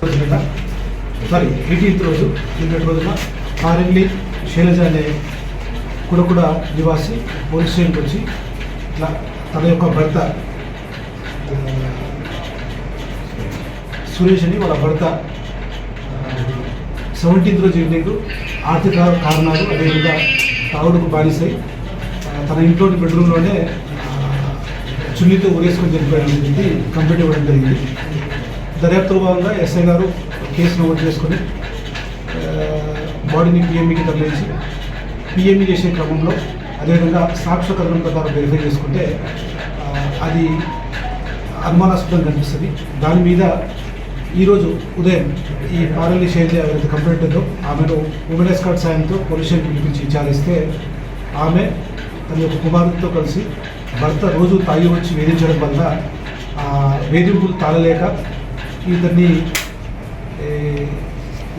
రోజున sorry eighteenth రోజు నిన్నటి రోజున కారెల్లి శైలజ అనే కుడకుడ నివాసి పోలీస్ స్టేషన్కి వచ్చి ఇట్లా తన యొక్క భర్త సురేష్ అని వాళ్ళ భర్త సెవెంటీన్త్ రోజు ఈవినింగ్ ఆర్థిక కారణాలు అదేవిధంగా తాగుడుకు బానిసై తన ఇంట్లోని బెడ్రూమ్లోనే చున్నీతో ఉరేసుకొని చనిపోయాడని చెప్పి కంప్లైంట్ ఇవ్వడం జరిగింది. దర్యాప్తులో భాగంగా ఎస్ఐ గారు కేసు నమోదు చేసుకొని బాడీని పిఎంఈకి తరలించి పిఎంఈ చేసే క్రమంలో అదేవిధంగా సాక్ష్య కథనం ప్రకారం వెరిఫై చేసుకుంటే అది అనుమానాస్పదం కనిపిస్తుంది. దాని మీద ఈరోజు ఉదయం ఈ పారల్లి శైలి ఎవరైతే కంప్లైంట్ ఉందో ఆమెను ఉమెన్ ఎస్కాట్ సాయంతో పోలీస్ పిలిపించి విచారిస్తే ఆమె తన యొక్క కుమారుడితో కలిసి భర్త రోజు తాగి వచ్చి వేధించడం వల్ల వేధింపులు తాళలేక ఇతన్ని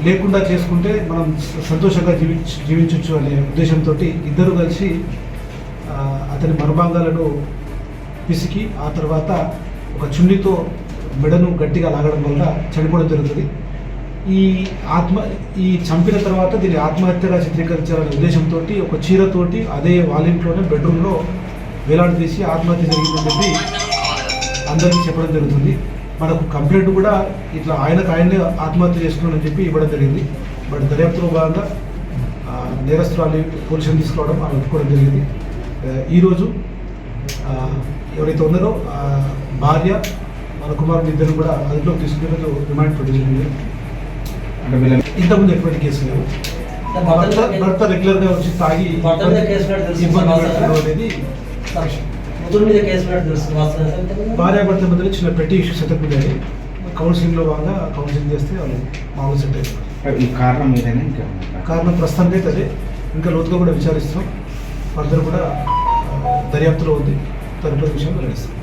లేకుండా చేసుకుంటే మనం సంతోషంగా జీవించ జీవించవచ్చు అనే ఉద్దేశంతో ఇద్దరు కలిసి అతని మర్మాంగాలను పిసికి ఆ తర్వాత ఒక చున్నితో మెడను గట్టిగా లాగడం వల్ల చనిపోవడం జరుగుతుంది. ఈ ఆత్మ ఈ చంపిన తర్వాత దీన్ని ఆత్మహత్యగా చిత్రీకరించాలనే ఉద్దేశంతో ఒక చీరతోటి అదే వాళ్ళ ఇంట్లోనే బెడ్రూమ్లో వేలాడదీసి ఆత్మహత్య జరిగిందని చెప్పి అందరికీ చెప్పడం జరుగుతుంది. మనకు కంప్లైంట్ కూడా ఇట్లా ఆయనకు ఆయనే ఆత్మహత్య చేసుకున్నాడని చెప్పి ఇవ్వడం జరిగింది. బట్ దర్యాప్తులో భాగంగా ఆ, నేరస్తురాలి పోలీసులు తీసుకురావడం ఆమె ఒప్పుకోవడం జరిగింది. ఈరోజు ఆ, ఎవరైతే ఉన్నారో భార్య మన కుమారుడు ఇద్దరు కూడా అదుపులోకి తీసుకునే రిమాండ్ ప్రొడ్యూస్ అంటే వీళ్ళని ఇంతకుముందు ఎటువంటి కేసు లేవు. భర్త రెగ్యులర్గా వచ్చి తాగి ఇబ్బంది అనేది ముగ్గురు మీద కేసు భార్యాభర్త మధ్యలో చిన్న పెట్టి ఇష్యూస్ సెటప్ ఉన్నాయి కౌన్సిలింగ్లో భాగంగా కౌన్సిలింగ్ చేస్తే వాళ్ళు మామూలు సెట్ అవుతారు ఈ కారణం ఏదైనా ఇంకేమన్నా కారణం ప్రస్తుతానికి అయితే అదే. ఇంకా లోతుగా కూడా విచారిస్తాం. ఫర్దర్ కూడా దర్యాప్తులో ఉంది. తదుపరి విషయం వెల్లడిస్తాం